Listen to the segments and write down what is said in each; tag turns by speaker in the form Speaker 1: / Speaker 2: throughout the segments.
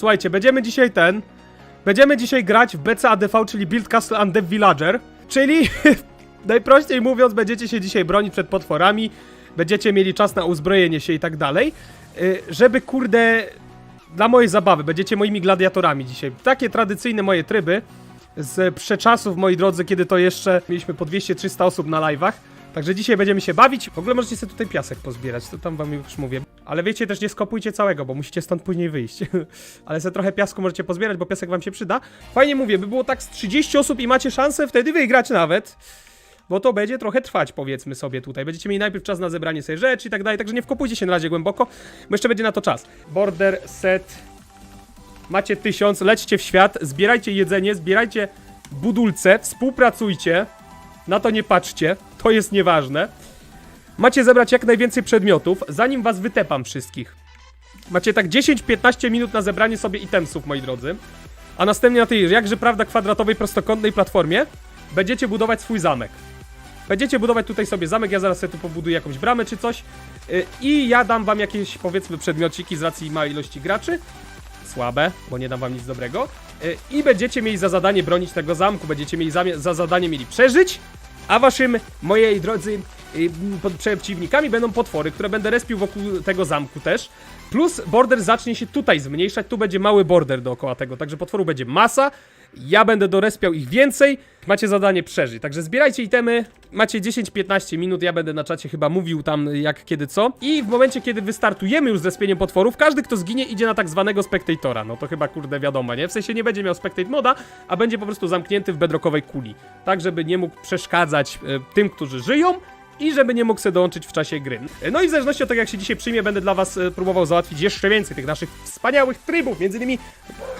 Speaker 1: słuchajcie, będziemy dzisiaj ten... Będziemy dzisiaj grać w BCADV, czyli Build Castle and Dev Villager, czyli najprościej mówiąc, będziecie się dzisiaj bronić przed potworami, będziecie mieli czas na uzbrojenie się i tak dalej, y, żeby kurde, dla mojej zabawy, będziecie moimi gladiatorami dzisiaj. Takie tradycyjne moje tryby z przeczasów, moi drodzy, kiedy to jeszcze mieliśmy po 200-300 osób na live'ach. Także dzisiaj będziemy się bawić. W ogóle możecie sobie tutaj piasek pozbierać, to tam wam już mówię. Ale wiecie, też nie skopujcie całego, bo musicie stąd później wyjść. Ale sobie trochę piasku możecie pozbierać, bo piasek wam się przyda. Fajnie mówię, by było tak z 30 osób i macie szansę wtedy wygrać nawet. Bo to będzie trochę trwać, powiedzmy sobie tutaj. Będziecie mieli najpierw czas na zebranie sobie rzeczy i tak dalej, także nie wkopujcie się na razie głęboko, bo jeszcze będzie na to czas. Border set. Macie tysiąc, lećcie w świat, zbierajcie jedzenie, zbierajcie budulce, współpracujcie. Na to nie patrzcie, to jest nieważne. Macie zebrać jak najwięcej przedmiotów, zanim was wytepam wszystkich. Macie tak 10-15 minut na zebranie sobie itemsów, moi drodzy. A następnie na tej jakże prawda kwadratowej prostokątnej platformie będziecie budować swój zamek. Będziecie budować tutaj sobie zamek, ja zaraz sobie tu pobuduję jakąś bramę czy coś yy, i ja dam wam jakieś powiedzmy przedmiociki z racji małej ilości graczy. Słabe, bo nie dam wam nic dobrego. Yy, I będziecie mieli za zadanie bronić tego zamku, będziecie mieli zamie- za zadanie mieli przeżyć, a waszym, mojej drodzy, yy, pod- przeciwnikami będą potwory, które będę respił wokół tego zamku też. Plus border zacznie się tutaj zmniejszać, tu będzie mały border dookoła tego, także potworów będzie masa. Ja będę dorespiał ich więcej. Macie zadanie przeżyć. Także zbierajcie itemy. Macie 10-15 minut. Ja będę na czacie chyba mówił tam jak, kiedy, co. I w momencie, kiedy wystartujemy już z respieniem potworów, każdy, kto zginie, idzie na tak zwanego spectatora. No to chyba kurde wiadomo, nie? W sensie nie będzie miał spectate moda, a będzie po prostu zamknięty w bedrockowej kuli. Tak, żeby nie mógł przeszkadzać e, tym, którzy żyją i żeby nie mógł sobie dołączyć w czasie gry. No i w zależności od tego, jak się dzisiaj przyjmie, będę dla was e, próbował załatwić jeszcze więcej tych naszych wspaniałych trybów. Między innymi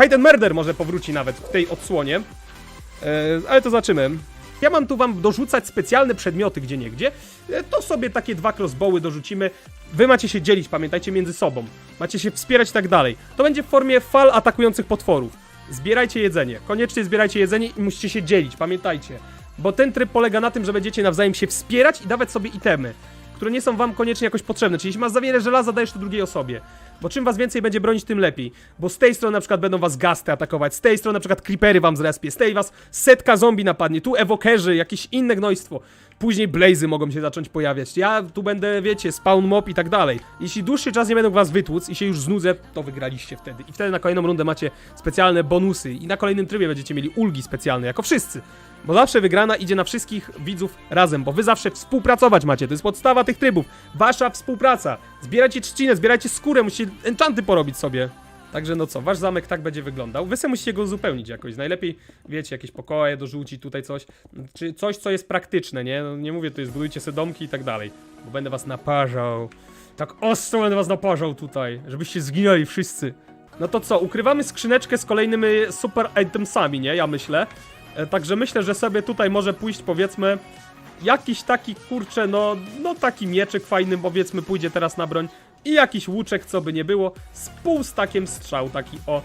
Speaker 1: Hide Murder może powróci nawet w tej odsłonie. E, ale to zobaczymy. Ja mam tu wam dorzucać specjalne przedmioty gdzie niegdzie. E, to sobie takie dwa crossbowy dorzucimy. Wy macie się dzielić, pamiętajcie, między sobą. Macie się wspierać i tak dalej. To będzie w formie fal atakujących potworów. Zbierajcie jedzenie. Koniecznie zbierajcie jedzenie i musicie się dzielić, pamiętajcie. Bo ten tryb polega na tym, że będziecie nawzajem się wspierać i dawać sobie itemy, które nie są wam koniecznie jakoś potrzebne. Czyli jeśli masz za wiele żelaza, dajesz to drugiej osobie. Bo czym was więcej będzie bronić, tym lepiej. Bo z tej strony na przykład będą was gasty atakować, z tej strony na przykład creepery wam zrespie, z tej was setka zombie napadnie, tu ewokerzy, jakieś inne gnojstwo. Później blazy mogą się zacząć pojawiać. Ja tu będę, wiecie, spawn mob i tak dalej. Jeśli dłuższy czas nie będą was wytłuc i się już znudzę, to wygraliście wtedy. I wtedy na kolejną rundę macie specjalne bonusy i na kolejnym trybie będziecie mieli ulgi specjalne, jako wszyscy. Bo zawsze wygrana idzie na wszystkich widzów razem, bo wy zawsze współpracować macie. To jest podstawa tych trybów. Wasza współpraca. Zbierajcie trzcinę, zbierajcie skórę, musicie enchanty porobić sobie. Także no co, wasz zamek tak będzie wyglądał. Wy sobie musicie go uzupełnić jakoś. Najlepiej, wiecie, jakieś pokoje dorzucić tutaj coś. Czy coś, co jest praktyczne, nie? No, nie mówię, to jest budujcie sobie domki i tak dalej. Bo będę was naparzał. Tak ostro będę was naparzał tutaj, żebyście zginęli wszyscy. No to co, ukrywamy skrzyneczkę z kolejnymi super itemsami, nie? Ja myślę. E, Także myślę, że sobie tutaj może pójść, powiedzmy, jakiś taki, kurczę, no, no taki mieczyk fajny, powiedzmy, pójdzie teraz na broń i jakiś łuczek, co by nie było, z półstakiem strzał, taki o,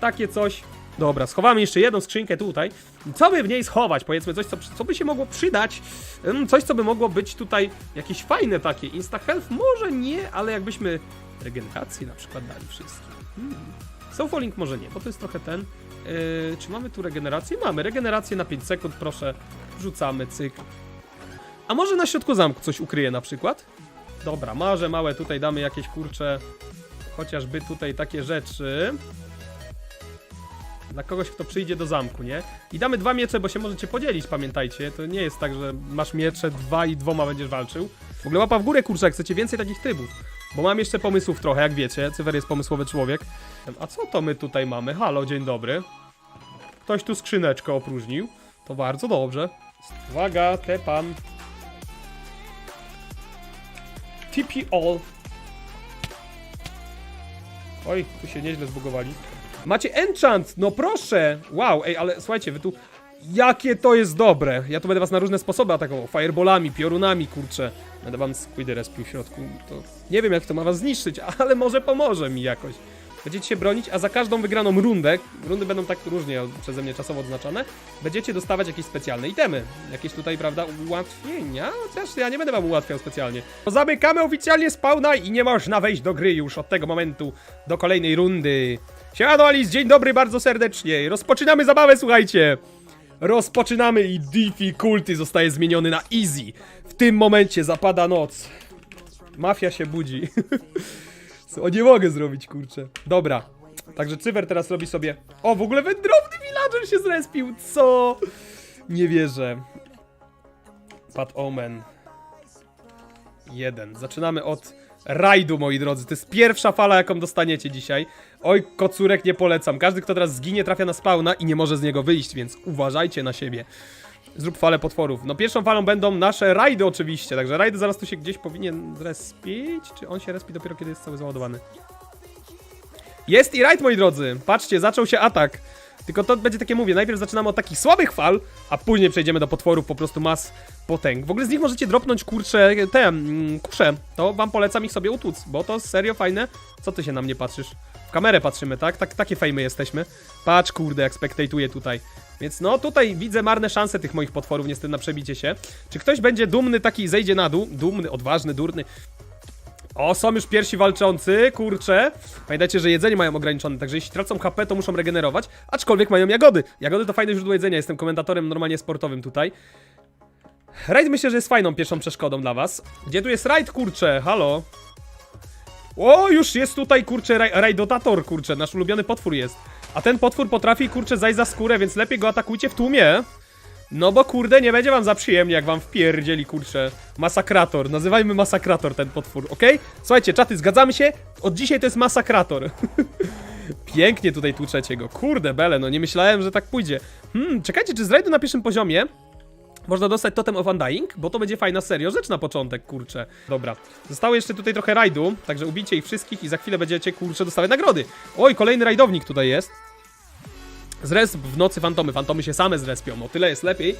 Speaker 1: takie coś. Dobra, schowamy jeszcze jedną skrzynkę tutaj. Co by w niej schować? Powiedzmy coś, co, co by się mogło przydać. Ym, Coś, co by mogło być tutaj jakieś fajne takie. Insta health może nie, ale jakbyśmy regenerację na przykład dali wszystkim. Hmm. Soulfalling może nie, bo to jest trochę ten. Yy, czy mamy tu regenerację? Mamy regenerację na 5 sekund, proszę. Rzucamy, cyk. A może na środku zamku coś ukryje na przykład? Dobra, marze małe, tutaj damy jakieś kurcze, chociażby tutaj takie rzeczy. Dla kogoś, kto przyjdzie do zamku, nie? I damy dwa miecze, bo się możecie podzielić, pamiętajcie. To nie jest tak, że masz miecze dwa i dwoma będziesz walczył. W ogóle łapa w górę, kurczę, jak chcecie więcej takich trybów. Bo mam jeszcze pomysłów trochę, jak wiecie. Cywer jest pomysłowy człowiek. A co to my tutaj mamy? Halo, dzień dobry. Ktoś tu skrzyneczkę opróżnił. To bardzo dobrze. Uwaga, te pan. TP all. Oj, tu się nieźle zbugowali. Macie enchant, no proszę! Wow, ej, ale słuchajcie, wy tu... Jakie to jest dobre! Ja tu będę was na różne sposoby atakował. Fireballami, piorunami, kurczę. Będę wam squidy respił w środku. To nie wiem, jak to ma was zniszczyć, ale może pomoże mi jakoś. Będziecie się bronić, a za każdą wygraną rundę, rundy będą tak różnie przeze mnie czasowo odznaczone, będziecie dostawać jakieś specjalne itemy. Jakieś tutaj, prawda, ułatwienia? Chociaż ja nie będę wam ułatwiał specjalnie. To zamykamy oficjalnie spawna i nie można wejść do gry już od tego momentu do kolejnej rundy. Siemano Alice, dzień dobry bardzo serdecznie. Rozpoczynamy zabawę, słuchajcie. Rozpoczynamy i difficulty zostaje zmieniony na easy. W tym momencie zapada noc. Mafia się budzi. Co nie mogę zrobić, kurczę. Dobra. Także Cywer teraz robi sobie... O, w ogóle wędrowny villager się zrespił, co? Nie wierzę. Pat Omen. Jeden. Zaczynamy od rajdu, moi drodzy. To jest pierwsza fala, jaką dostaniecie dzisiaj. Oj, kocurek nie polecam. Każdy, kto teraz zginie, trafia na spawna i nie może z niego wyjść, więc uważajcie na siebie. Zrób falę potworów. No pierwszą falą będą nasze rajdy oczywiście, także rajdy zaraz tu się gdzieś powinien respić, czy on się respi dopiero kiedy jest cały załadowany? Jest i rajd, moi drodzy. Patrzcie, zaczął się atak. Tylko to będzie takie mówię, najpierw zaczynamy od takich słabych fal, a później przejdziemy do potworów po prostu mas potęg. W ogóle z nich możecie dropnąć kurcze, te, mm, kusze. To wam polecam ich sobie utłuc, bo to serio fajne. Co ty się na mnie patrzysz? W kamerę patrzymy, tak? tak takie fejmy jesteśmy. Patrz, kurde, jak spektatuje tutaj. Więc no, tutaj widzę marne szanse tych moich potworów niestety na przebicie się. Czy ktoś będzie dumny taki zejdzie na dół? Dumny, odważny, durny. O, są już pierwsi walczący, kurczę. Pamiętajcie, że jedzenie mają ograniczone, także jeśli tracą HP, to muszą regenerować, aczkolwiek mają jagody. Jagody to fajne źródło jedzenia, jestem komentatorem normalnie sportowym tutaj. Raid myślę, że jest fajną pierwszą przeszkodą dla was. Gdzie tu jest raid, kurczę? Halo? O, już jest tutaj, kurczę, raj rajdotator, kurczę, nasz ulubiony potwór jest. A ten potwór potrafi, kurczę, zajść za skórę, więc lepiej go atakujcie w tłumie. No bo kurde, nie będzie wam za przyjemnie, jak wam wpierdzieli, kurczę. Masakrator, nazywajmy masakrator ten potwór, ok? Słuchajcie, czaty, zgadzamy się? Od dzisiaj to jest masakrator. Pięknie tutaj tłuczecie go. Kurde, bele, no nie myślałem, że tak pójdzie. Hmm, czekajcie, czy z rajdu na pierwszym poziomie można dostać Totem of Undying? Bo to będzie fajna serio rzecz na początek, kurczę. Dobra, zostało jeszcze tutaj trochę rajdu, także ubijcie ich wszystkich i za chwilę będziecie, kurczę, dostawać nagrody. Oj, kolejny rajdownik tutaj jest. Zresp w nocy fantomy. Fantomy się same zrespią. O tyle jest lepiej,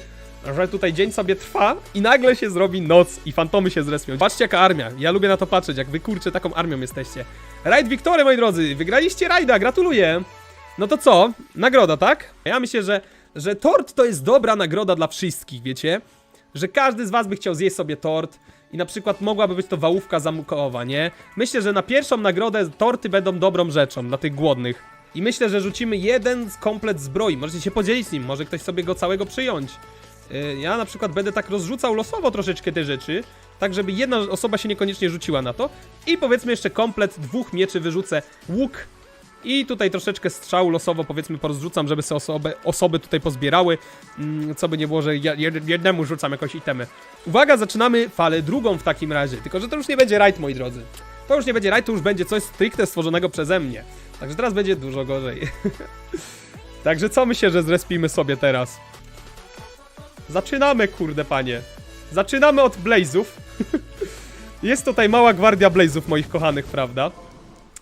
Speaker 1: że tutaj dzień sobie trwa i nagle się zrobi noc i fantomy się zrespią. Patrzcie jaka armia. Ja lubię na to patrzeć, jak wy kurczę taką armią jesteście. Raid Wiktory, moi drodzy. Wygraliście rajda, gratuluję. No to co? Nagroda, tak? Ja myślę, że, że tort to jest dobra nagroda dla wszystkich, wiecie? Że każdy z was by chciał zjeść sobie tort i na przykład mogłaby być to wałówka zamkowa, nie? Myślę, że na pierwszą nagrodę torty będą dobrą rzeczą dla tych głodnych. I myślę, że rzucimy jeden komplet zbroi. Możecie się podzielić z nim, może ktoś sobie go całego przyjąć. Yy, Ja na przykład będę tak rozrzucał losowo troszeczkę te rzeczy, tak żeby jedna osoba się niekoniecznie rzuciła na to. I powiedzmy jeszcze komplet dwóch mieczy wyrzucę łuk. I tutaj troszeczkę strzał losowo powiedzmy porozrzucam, żeby sobie osoby, osoby tutaj pozbierały. Mm, co by nie było, że jednemu rzucam jakąś itemy. Uwaga, zaczynamy falę drugą w takim razie. Tylko, że to już nie będzie raid, moi drodzy. To już nie będzie raid, to już będzie coś stricte stworzonego przeze mnie. Także teraz będzie dużo gorzej. Także co myślę, że zrespimy sobie teraz? Zaczynamy, kurde panie. Zaczynamy od Blazów. Jest tutaj mała gwardia Blazów moich kochanych, prawda?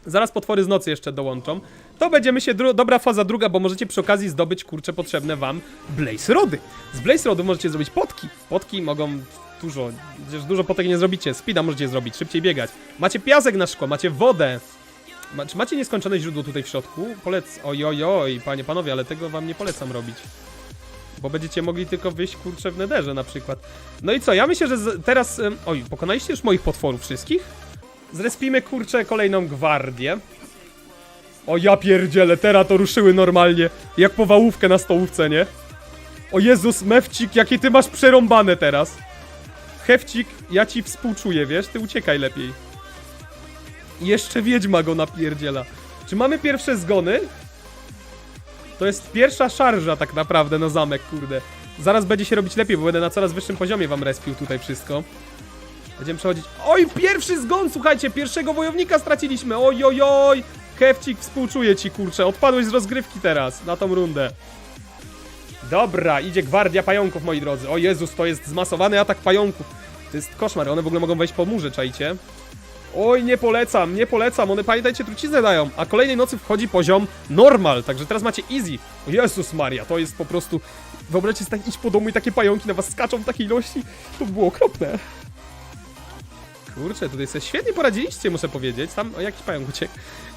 Speaker 1: Zaraz potwory z nocy jeszcze dołączą. To będziemy się dobra faza druga, bo możecie przy okazji zdobyć kurcze potrzebne wam Blaze Rody. Z Blaze Rodów możecie zrobić potki. Potki mogą dużo, przecież dużo potek nie zrobicie. Speeda możecie zrobić, szybciej biegać. Macie piasek na szkło, macie wodę. Czy macie nieskończone źródło tutaj w środku? Polec... Oj, oj, oj, panie, panowie, ale tego wam nie polecam robić. Bo będziecie mogli tylko wyjść, kurczę, w nederze na przykład. No i co, ja myślę, że teraz... Oj, pokonaliście już moich potworów wszystkich? Zrespimy, kurczę, kolejną gwardię. O ja pierdzielę, teraz to ruszyły normalnie. Jak powałówkę na stołówce, nie? O Jezus, Mewcik, jakie ty masz przerąbane teraz. Hefcik, ja ci współczuję, wiesz? Ty uciekaj lepiej. Jeszcze wiedźma go napierdziela. Czy mamy pierwsze zgony? To jest pierwsza szarża tak naprawdę na zamek, kurde. Zaraz będzie się robić lepiej, bo będę na coraz wyższym poziomie wam respił tutaj wszystko. Będziemy przechodzić... Oj, pierwszy zgon, słuchajcie, pierwszego wojownika straciliśmy, oj, oj, oj. Hefcik, współczuję ci, kurczę, odpadłeś z rozgrywki teraz, na tą rundę. Dobra, idzie gwardia pająków, moi drodzy. O Jezus, to jest zmasowany atak pająków. To jest koszmar, one w ogóle mogą wejść po murze, czajcie. Oj, nie polecam, nie polecam, one pamiętajcie, truciznę dają. A kolejnej nocy wchodzi poziom normal, także teraz macie easy. Jezus Maria, to jest po prostu... Wyobraźcie sobie tak iść po domu i takie pająki na was skaczą w takiej ilości. To by było okropne. Kurczę, tutaj sobie świetnie poradziliście, muszę powiedzieć. Tam o, jakiś pająk uciekł.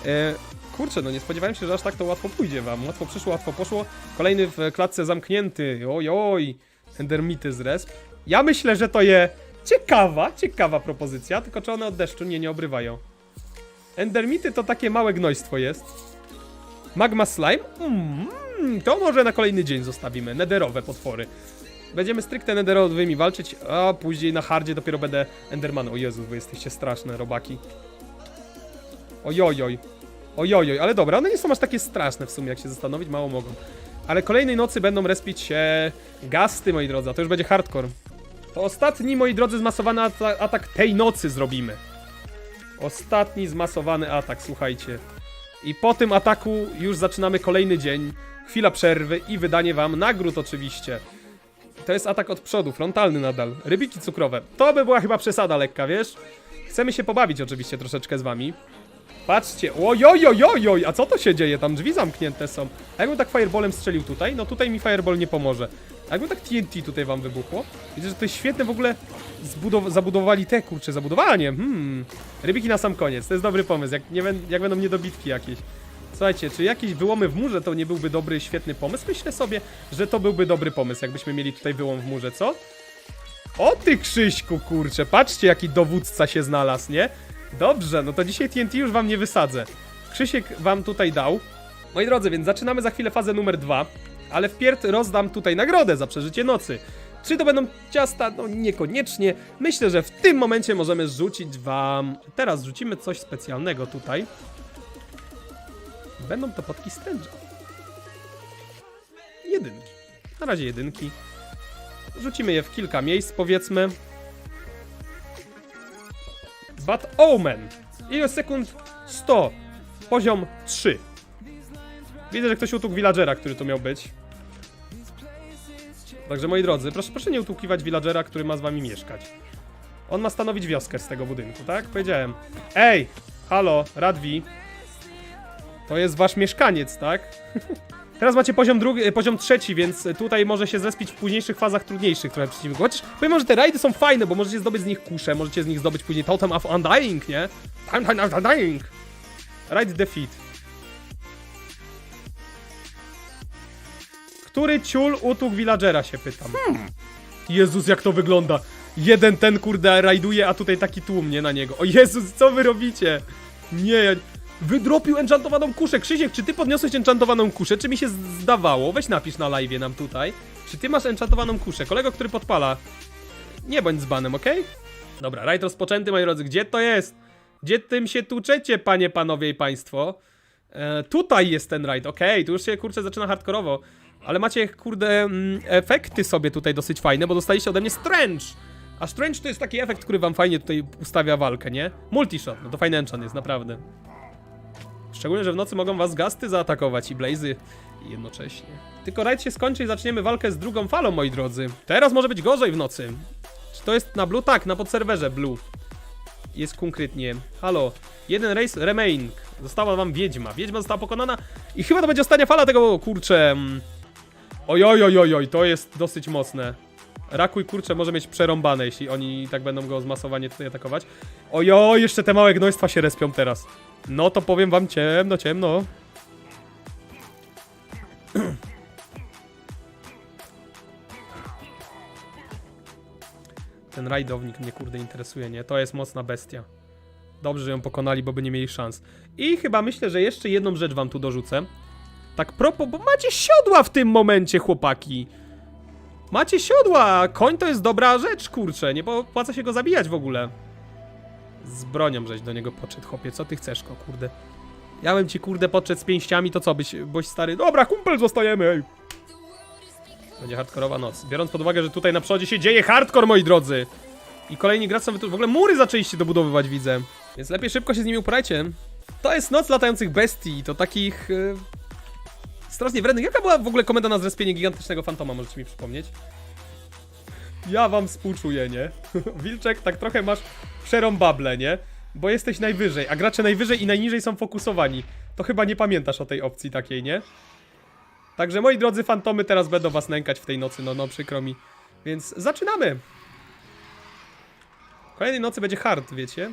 Speaker 1: E, kurczę, no nie spodziewałem się, że aż tak to łatwo pójdzie wam. Łatwo przyszło, łatwo poszło. Kolejny w klatce zamknięty. Oj, oj. Endermity z resp. Ja myślę, że to je ciekawa, ciekawa propozycja, tylko czy one od deszczu nie, nie obrywają. Endermity to takie małe gnojstwo jest. Magma Slime? Mm, to może na kolejny dzień zostawimy. Nederowe potwory. Będziemy stricte nederowymi walczyć, a później na hardzie dopiero będę Enderman. O Jezu, wy jesteście straszne, robaki. Ojojoj. Ojojoj, ale dobra, one nie są aż takie straszne w sumie, jak się zastanowić, mało mogą. Ale kolejnej nocy będą respić się gasty, moi drodzy, to już będzie hardcore. Ostatni, moi drodzy, zmasowany ata atak tej nocy zrobimy. Ostatni zmasowany atak, słuchajcie. I po tym ataku już zaczynamy kolejny dzień. Chwila przerwy i wydanie wam nagród oczywiście. To jest atak od przodu, frontalny nadal. Rybiki cukrowe. To by była chyba przesada lekka, wiesz? Chcemy się pobawić oczywiście troszeczkę z wami. Patrzcie, ojojojojoj, a co to się dzieje? Tam drzwi zamknięte są. A jakbym tak fireballem strzelił tutaj? No tutaj mi fireball nie pomoże. Jakby tak TNT tutaj wam wybuchło? Widzę, że to jest świetne w ogóle zabudowali te, kurcze, zabudowanie. Hmm. Rybiki na sam koniec, to jest dobry pomysł, jak, nie jak będą niedobitki jakieś. Słuchajcie, czy jakieś wyłomy w murze to nie byłby dobry, świetny pomysł? Myślę sobie, że to byłby dobry pomysł, jakbyśmy mieli tutaj wyłom w murze, co? O ty Krzyśku, kurczę, patrzcie jaki dowódca się znalazł, nie? Dobrze, no to dzisiaj TNT już wam nie wysadzę. Krzysiek wam tutaj dał. Moi drodzy, więc zaczynamy za chwilę fazę numer dwa, ale wpierw rozdam tutaj nagrodę za przeżycie nocy. Czy to będą ciasta? No niekoniecznie. Myślę, że w tym momencie możemy rzucić wam... Teraz rzucimy coś specjalnego tutaj. Będą to potki stęża. Jedynki. Na razie jedynki. Rzucimy je w kilka miejsc, powiedzmy. Bad Omen. Ile sekund? 100. Poziom 3. Widzę, że ktoś utukł villagera, który to miał być. Także moi drodzy, proszę, proszę nie utłukiwać villagera, który ma z wami mieszkać. On ma stanowić wioskę z tego budynku, tak? Powiedziałem. Ej! Halo, Radwi. To jest wasz mieszkaniec, tak? Teraz macie poziom drugi, e, poziom trzeci, więc tutaj może się zespić w późniejszych fazach trudniejszych trochę przeciwników. Chociaż powiem że te rajdy są fajne, bo możecie zdobyć z nich kusze, możecie z nich zdobyć później Totem of Undying, nie? Undying! Raid defeat. Który ciul utłukł villagera się pytam. Jezus, jak to wygląda. Jeden ten kurde rajduje, a tutaj taki tłum, nie na niego. O Jezus, co wy robicie? Nie, ja... Wydropił enchantowaną kuszę. Krzysiek, czy ty podniosłeś enchantowaną kuszę? Czy mi się zdawało? Weź napisz na live nam tutaj. Czy ty masz enchantowaną kuszę? Kolego, który podpala. Nie bądź dzbanem, okej? Dobra, rajd rozpoczęty, moi drodzy. Gdzie to jest? Gdzie tym się tuczecie, panie, panowie i państwo? E, tutaj jest ten rajd, okej, tu już się kurczę zaczyna hardkorowo. Ale macie kurde mm, efekty sobie tutaj dosyć fajne, bo dostaliście ode mnie Strange. A Strange to jest taki efekt, który wam fajnie tutaj ustawia walkę, nie? Multishot, no to fajny enchant jest, naprawdę. Szczególnie, że w nocy mogą was gasty zaatakować i blazy jednocześnie. Tylko rajd się skończy i zaczniemy walkę z drugą falą, moi drodzy. Teraz może być gorzej w nocy. Czy to jest na blue? Tak, na podserwerze blue. Jest konkretnie. Halo. Jeden race remain. Została wam wiedźma. Wiedźma została pokonana i chyba to będzie ostatnia fala tego, kurczę... Ojojojojoj, to jest dosyć mocne. Rakuj, kurczę, może mieć przerąbane, jeśli oni tak będą go zmasowanie tutaj atakować. Ojoj, jeszcze te małe gnojstwa się respią teraz. No to powiem wam ciemno, ciemno. Ten rajdownik mnie kurde interesuje, nie? To jest mocna bestia. Dobrze, że ją pokonali, bo by nie mieli szans. I chyba myślę, że jeszcze jedną rzecz wam tu dorzucę. Tak propos, bo macie siodła w tym momencie, chłopaki. Macie siodła! Koń to jest dobra rzecz, kurczę. Nie opłaca się go zabijać w ogóle. Z bronią żeś do niego podszedł, chłopie. Co ty chcesz, go, kurde? Ja bym ci, kurde, podszedł z pięściami, to co, byś, byś stary... Dobra, kumpel, zostajemy, ej. Będzie hardkorowa noc. Biorąc pod uwagę, że tutaj na przodzie się dzieje hardcore, moi drodzy. I kolejni gracze tu w ogóle mury zaczęliście dobudowywać, widzę. Więc lepiej szybko się z nimi uporajcie. To jest noc latających bestii, to takich... Yy... Strasznie wrednych. Jaka była w ogóle komenda na zrespienie gigantycznego fantoma, możecie mi przypomnieć? Ja wam współczuję, nie? Wilczek, tak trochę masz przerąbable, nie? Bo jesteś najwyżej, a gracze najwyżej i najniżej są fokusowani. To chyba nie pamiętasz o tej opcji takiej, nie? Także moi drodzy fantomy teraz będą was nękać w tej nocy, no no przykro mi. Więc zaczynamy! Kolejnej nocy będzie hard, wiecie?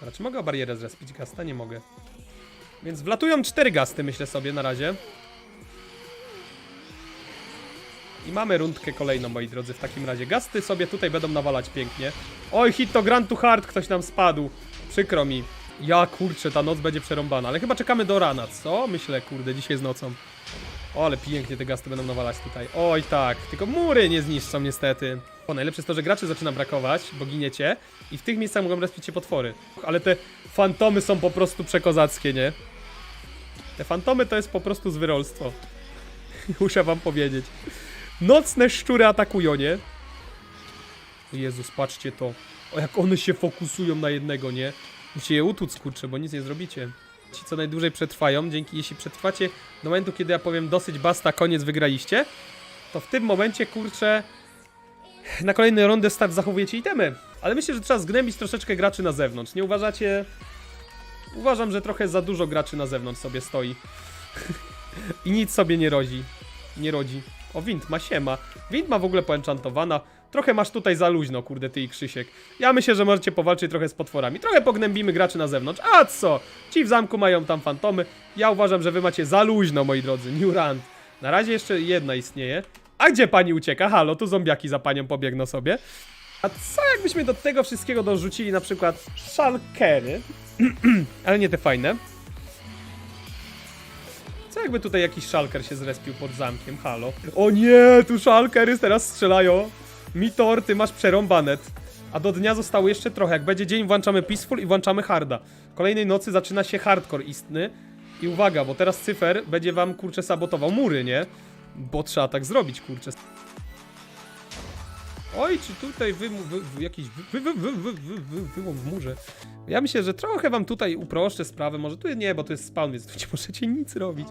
Speaker 1: Dobra, czy mogę o barierę zrespić gasta? Nie mogę. Więc wlatują cztery gasty, myślę sobie na razie. I mamy rundkę kolejną, moi drodzy, w takim razie. Gasty sobie tutaj będą nawalać pięknie. Oj, hit to Grand to Hard, ktoś nam spadł. Przykro mi. Ja kurczę, ta noc będzie przerąbana, ale chyba czekamy do rana, co? Myślę, kurde, dzisiaj z nocą. O, ale pięknie te gasty będą nawalać tutaj. Oj tak, tylko mury nie zniszczą niestety. O, najlepsze jest to, że graczy zaczyna brakować, bo giniecie i w tych miejscach mogą respić się potwory. Ale te fantomy są po prostu przekozackie, nie? Te fantomy to jest po prostu zwyrolstwo. Muszę wam powiedzieć. Nocne szczury atakują, nie? Jezus, patrzcie to. O, jak one się fokusują na jednego, nie? Musicie je utłuc, kurczę, bo nic nie zrobicie. Ci, co najdłużej przetrwają, dzięki, jeśli przetrwacie do momentu, kiedy ja powiem dosyć basta, koniec, wygraliście, to w tym momencie, kurczę, na kolejną rundę start zachowujecie itemy. Ale myślę, że trzeba zgnębić troszeczkę graczy na zewnątrz. Nie uważacie? Uważam, że trochę za dużo graczy na zewnątrz sobie stoi. I nic sobie nie rodzi. Nie rodzi. O, Wind ma siema. Wind ma w ogóle poenchantowana. Trochę masz tutaj za luźno, kurde, ty i Krzysiek. Ja myślę, że możecie powalczyć trochę z potworami. Trochę pognębimy graczy na zewnątrz. A co? Ci w zamku mają tam fantomy. Ja uważam, że wy macie za luźno, moi drodzy. Newrand. Na razie jeszcze jedna istnieje. A gdzie pani ucieka? Halo, tu zombiaki za panią pobiegną sobie. A co jakbyśmy do tego wszystkiego dorzucili na przykład szalkery? Ale nie te fajne. Co jakby tutaj jakiś szalker się zrespił pod zamkiem? Halo. O nie, tu szalkery teraz strzelają. Mitor, ty masz przerąbanet. A do dnia zostało jeszcze trochę. Jak będzie dzień, włączamy Peaceful i włączamy Harda. Kolejnej nocy zaczyna się Hardcore istny. I uwaga, bo teraz cyfer będzie wam, kurczę, sabotował mury, nie? Bo trzeba tak zrobić, kurczę. Oj, czy tutaj wy, wy, jakiś wy, wy, wy, wy, wy, wy, wyłom w murze. Ja myślę, że trochę wam tutaj uproszczę sprawę. Może tu nie, bo to jest spawn, więc tu nie możecie nic robić.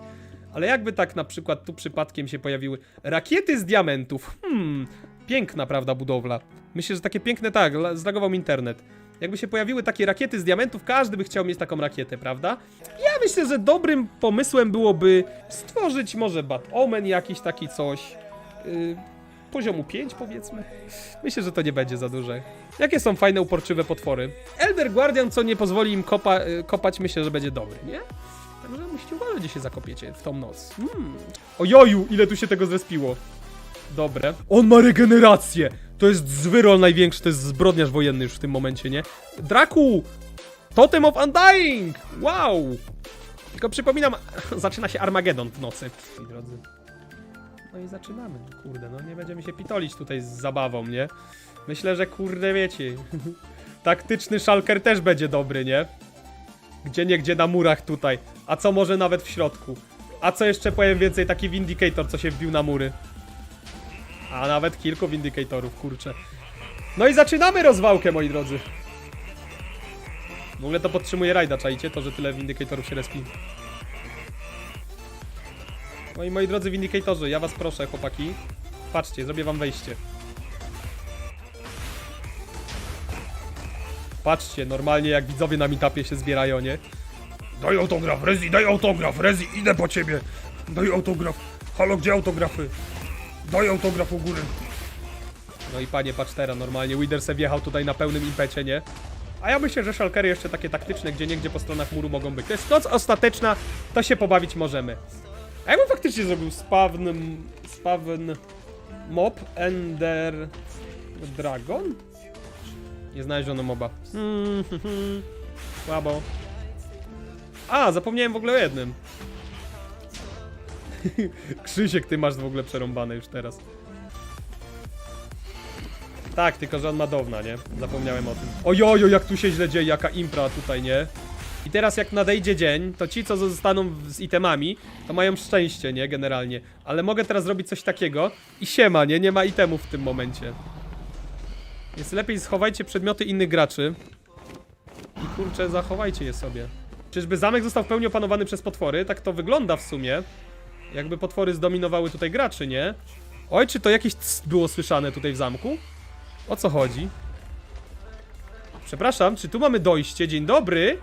Speaker 1: Ale jakby tak na przykład tu przypadkiem się pojawiły rakiety z diamentów. Hmm, piękna, prawda, budowla. Myślę, że takie piękne, tak, la- zlagował mi internet. Jakby się pojawiły takie rakiety z diamentów, każdy by chciał mieć taką rakietę, prawda? Ja myślę, że dobrym pomysłem byłoby stworzyć może Bad Omen jakiś taki coś. Yy, poziomu 5 powiedzmy. Myślę, że to nie będzie za duże. Jakie są fajne, uporczywe potwory? Elder Guardian, co nie pozwoli im kopa, y, kopać, myślę, że będzie dobry, nie? Także musicie uważać, gdzie się zakopiecie w tą noc. Hmm. Ojoju, ile tu się tego zrespiło. Dobre. On ma regenerację! To jest zwyrol największy, to jest zbrodniarz wojenny już w tym momencie, nie? Draku! Totem of Undying! Wow! Tylko przypominam, zaczyna się Armagedon w nocy. Drodzy. No i zaczynamy. Kurde, no nie będziemy się pitolić tutaj z zabawą, nie? Myślę, że kurde wiecie. Taktyczny szalker też będzie dobry, nie? Gdzie nie gdzie na murach tutaj. A co może nawet w środku. A co jeszcze powiem więcej, taki Vindicator, co się wbił na mury. A nawet kilku Vindicatorów, kurczę. No i zaczynamy rozwałkę, moi drodzy. W ogóle to podtrzymuje rajda, czajcie? To, że tyle Vindicatorów się respi. No i moi drodzy Vindicatorzy, ja was proszę, chłopaki. Patrzcie, zrobię wam wejście. Patrzcie, normalnie jak widzowie na meetupie się zbierają, nie?
Speaker 2: Daj autograf, Rezi, daj autograf, Rezi, idę po ciebie. Daj autograf. Halo, gdzie autografy? Daj autograf u góry.
Speaker 1: No i panie, patrz teraz, normalnie Wither se wjechał tutaj na pełnym impecie, nie? A ja myślę, że szalkery jeszcze takie taktyczne, gdzie niegdzie po stronach muru mogą być. To jest noc ostateczna, to się pobawić możemy. A jakbym faktycznie zrobił spawn... spawn... mob ender... dragon? Nie znaleziono moba. Hmm, hmm, hmm. Słabo. A, zapomniałem w ogóle o jednym. Krzysiek, ty masz w ogóle przerąbane już teraz. Tak, tylko że on ma downa, nie? Zapomniałem o tym. Ojojo, jak tu się źle dzieje, jaka impra tutaj, nie? I teraz jak nadejdzie dzień, to ci, co zostaną z itemami, to mają szczęście, nie? Generalnie. Ale mogę teraz zrobić coś takiego i siema, nie? Nie ma itemów w tym momencie. Więc lepiej schowajcie przedmioty innych graczy. I kurczę, zachowajcie je sobie. Czyżby zamek został w pełni opanowany przez potwory? Tak to wygląda w sumie. Jakby potwory zdominowały tutaj graczy, nie? Oj, czy to jakieś było słyszane tutaj w zamku? O co chodzi? Przepraszam, czy tu mamy dojście? Dzień dobry.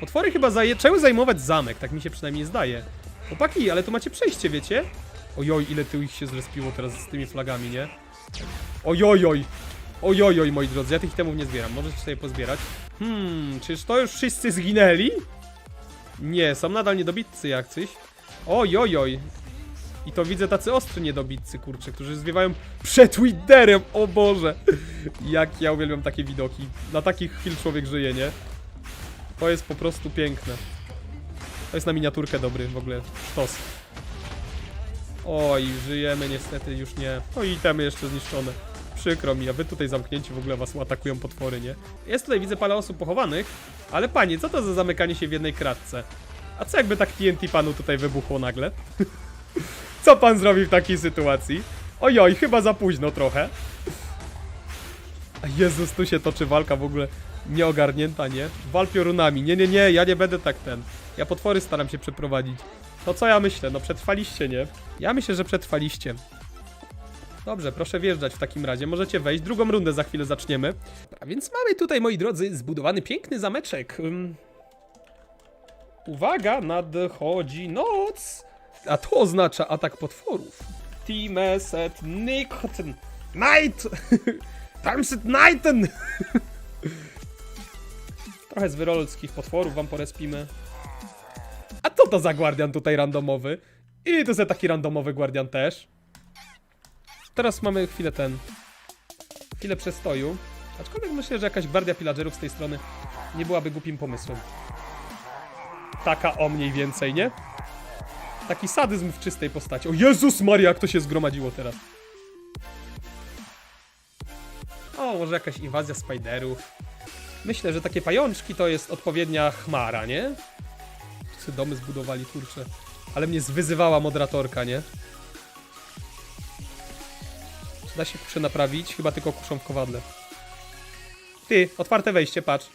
Speaker 1: Potwory chyba zaczęły zajmować zamek, tak mi się przynajmniej zdaje. Chłopaki, ale tu macie przejście, wiecie? Ojoj, ile tu ich się zrespiło teraz z tymi flagami, nie? Ojojoj. Ojojoj, moi drodzy, ja tych itemów nie zbieram, możecie sobie pozbierać. Hmm, czyż to już wszyscy zginęli? Nie, są nadal niedobitcy jak coś. Ojojoj. I to widzę tacy ostrzy niedobitcy, kurczę, którzy zwiewają przed Widerem, o Boże! Jak ja uwielbiam takie widoki. Na takich chwil człowiek żyje, nie? To jest po prostu piękne. To jest na miniaturkę dobry w ogóle sztos. Oj, żyjemy niestety już nie. No i itemy jeszcze zniszczone. Przykro mi, a wy tutaj zamknięci w ogóle was atakują potwory, nie? Jest tutaj, widzę, parę osób pochowanych, ale panie, co to za zamykanie się w jednej kratce? A co jakby tak TNT panu tutaj wybuchło nagle? co pan zrobi w takiej sytuacji? Ojoj, chyba za późno trochę. Jezus, tu się toczy walka w ogóle nieogarnięta, nie? Wal piorunami. Nie, nie, nie, ja nie będę tak ten. Ja potwory staram się przeprowadzić. To co ja myślę? No przetrwaliście, nie? Ja myślę, że przetrwaliście. Dobrze, proszę wjeżdżać w takim razie. Możecie wejść. Drugą rundę za chwilę zaczniemy. A więc mamy tutaj, moi drodzy, zbudowany piękny zameczek. Ym. Uwaga, nadchodzi noc. A to oznacza atak potworów. Timeset Nichten. Night! Timeset Nighten! Trochę z wyrolskich potworów wam porespimy. A co to za guardian tutaj randomowy? I to jest taki randomowy guardian też. Teraz mamy chwilę ten. Chwilę przestoju. Aczkolwiek myślę, że jakaś gwardia pillagerów z tej strony nie byłaby głupim pomysłem. Taka o mniej więcej, nie? Taki sadyzm w czystej postaci. O Jezus Maria, jak to się zgromadziło teraz. O, może jakaś inwazja spiderów. Myślę, że takie pajączki to jest odpowiednia chmara, nie? Co domy zbudowali, kurczę. Ale mnie zwyzywała moderatorka, nie? Czy da się kuszę naprawić? Chyba tylko kuszą w kowadle. Ty, otwarte wejście, patrz.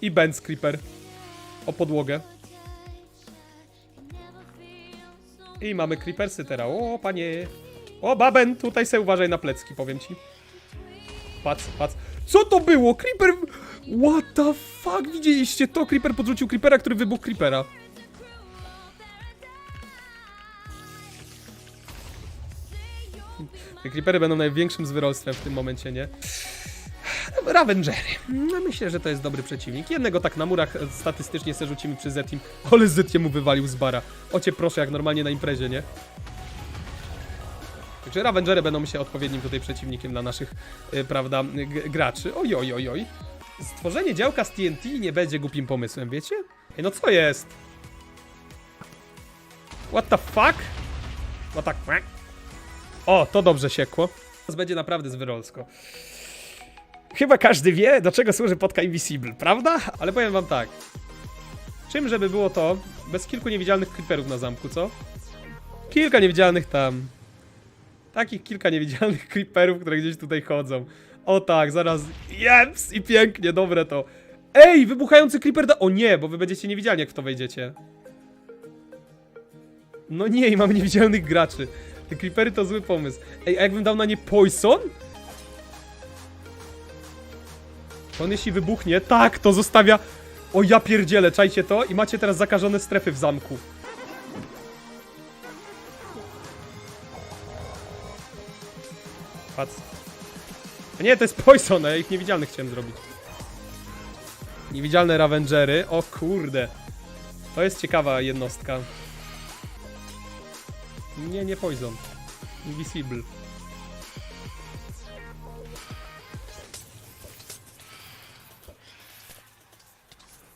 Speaker 1: I Benz Creeper. O podłogę. I mamy Creepersy teraz. O, panie. O, Baben, tutaj se uważaj na plecki, powiem ci. Patrz, patrz. Co to było? Creeper... What the fuck? Widzieliście to? Creeper podrzucił Creepera, który wybuchł Creepera. Te Creepery będą największym zwyrolstwem w tym momencie, nie? Ravengery. No myślę, że to jest dobry przeciwnik. Jednego tak na murach statystycznie se rzucimy przy Zetim. Ale mu wywalił z bara. Ocie proszę, jak normalnie na imprezie, nie? Także Ravengery będą się odpowiednim tutaj przeciwnikiem dla naszych, y, prawda, graczy. Oj, oj, oj, oj. Stworzenie działka z TNT nie będzie głupim pomysłem, wiecie? Ej, no co jest? What the fuck? The fuck? O, to dobrze siekło. Teraz będzie naprawdę zwyrolsko. Chyba każdy wie, do czego służy podka Invisible, prawda? Ale powiem wam tak. Czym żeby było to bez kilku niewidzialnych creeperów na zamku, co? Kilka niewidzialnych tam. Takich kilka niewidzialnych creeperów, które gdzieś tutaj chodzą. O tak, zaraz. Jeps! I pięknie, dobre to. Ej, wybuchający creeper da... O nie, bo wy będziecie niewidzialni, jak w to wejdziecie. No nie, i mam niewidzialnych graczy. Te creepery to zły pomysł. Ej, a jakbym dał na nie poison? To on jeśli wybuchnie, tak, to zostawia... O ja pierdzielę, czajcie to i macie teraz zakażone strefy w zamku. Patrz. A nie, to jest Poison, ja ich niewidzialnych chciałem zrobić. Niewidzialne Ravengery. O kurde. To jest ciekawa jednostka. Nie, nie Poison. Invisible.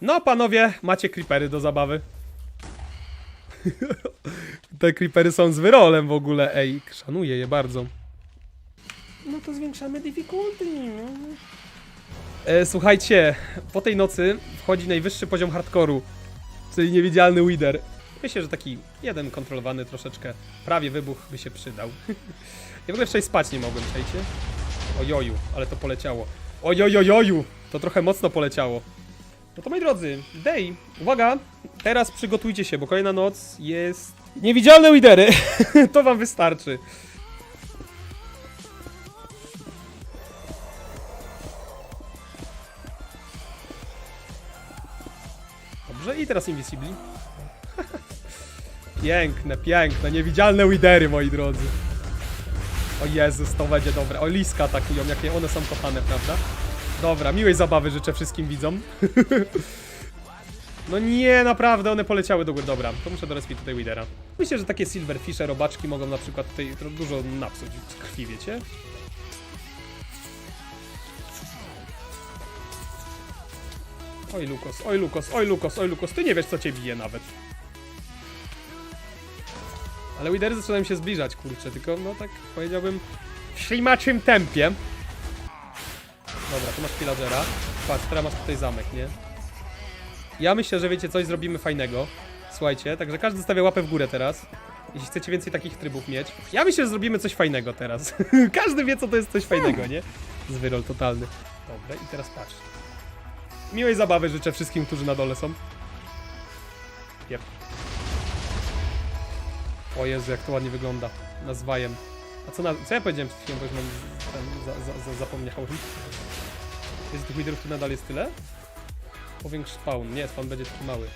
Speaker 1: No, panowie, macie creepery do zabawy. Te creepery są z wyrolem w ogóle, ej, szanuję je bardzo. No to zwiększamy difficulty. no. E, słuchajcie, po tej nocy wchodzi najwyższy poziom hardkoru, czyli niewidzialny Wither. Myślę, że taki jeden kontrolowany troszeczkę, prawie wybuch by się przydał. ja w ogóle wczoraj spać nie mogłem, czajcie? Ojoju, ale to poleciało. Ojojojoju, to trochę mocno poleciało. No to moi drodzy, day, uwaga, teraz przygotujcie się, bo kolejna noc jest... Niewidzialne Widery, to wam wystarczy. Dobrze, i teraz Invisibly. piękne, piękne, niewidzialne Widery, moi drodzy. O Jezus, to będzie dobre. O, liska atakują, jakie one są kochane, prawda? Dobra, miłej zabawy życzę wszystkim widzom. No nie, naprawdę, one poleciały do góry. Dobra, to muszę dorespić tutaj Widera. Myślę, że takie silverfishe, robaczki mogą na przykład tutaj dużo napsuć krwi, wiecie? Oj Lukos, oj Lukos, oj Lukos, oj Lukos, ty nie wiesz co cię bije nawet. Ale Widery zaczynają się zbliżać, kurczę, tylko no tak powiedziałbym w ślimaczym tempie. Dobra, tu masz pillagera. Patrz, teraz masz tutaj zamek, nie? Ja myślę, że wiecie, coś zrobimy fajnego. Słuchajcie, także każdy zostawia łapę w górę teraz. Jeśli chcecie więcej takich trybów mieć. Ja myślę, że zrobimy coś fajnego teraz. każdy wie, co to jest coś fajnego, nie? Zwyrol totalny. Dobra, i teraz patrz. Miłej zabawy życzę wszystkim, którzy na dole są. Jep. O Jezu, jak to ładnie wygląda. Nazwajem. A co, na, co ja powiedziałem przed chwilą, bo już mam ten, za, za, za, zapomniałem. Jest tych liderów tu nadal jest tyle? Powiększ spawn. Nie, spawn będzie taki mały.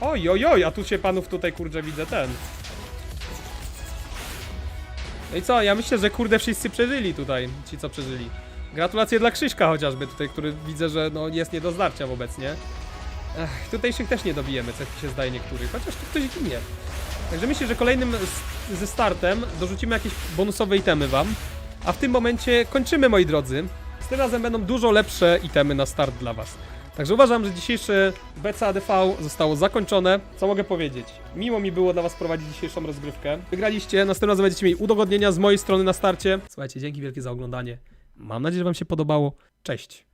Speaker 1: Oj, oj, oj, a tu się panów tutaj, kurde, widzę ten. No i co, ja myślę, że kurde wszyscy przeżyli tutaj, ci co przeżyli. Gratulacje dla Krzyśka chociażby tutaj, który widzę, że no jest nie do zdarcia obecnie. Ech, tutejszych też nie dobijemy, co mi się zdaje niektórych, chociaż tu ktoś ginie. Także myślę, że kolejnym ze startem dorzucimy jakieś bonusowe itemy wam. A w tym momencie kończymy, moi drodzy. Z tym razem będą dużo lepsze itemy na start dla was. Także uważam, że dzisiejsze BCADV zostało zakończone. Co mogę powiedzieć? Miło mi było dla was prowadzić dzisiejszą rozgrywkę. Wygraliście, następnym razem będziecie mieli udogodnienia z mojej strony na starcie. Słuchajcie, dzięki wielkie za oglądanie. Mam nadzieję, że wam się podobało. Cześć!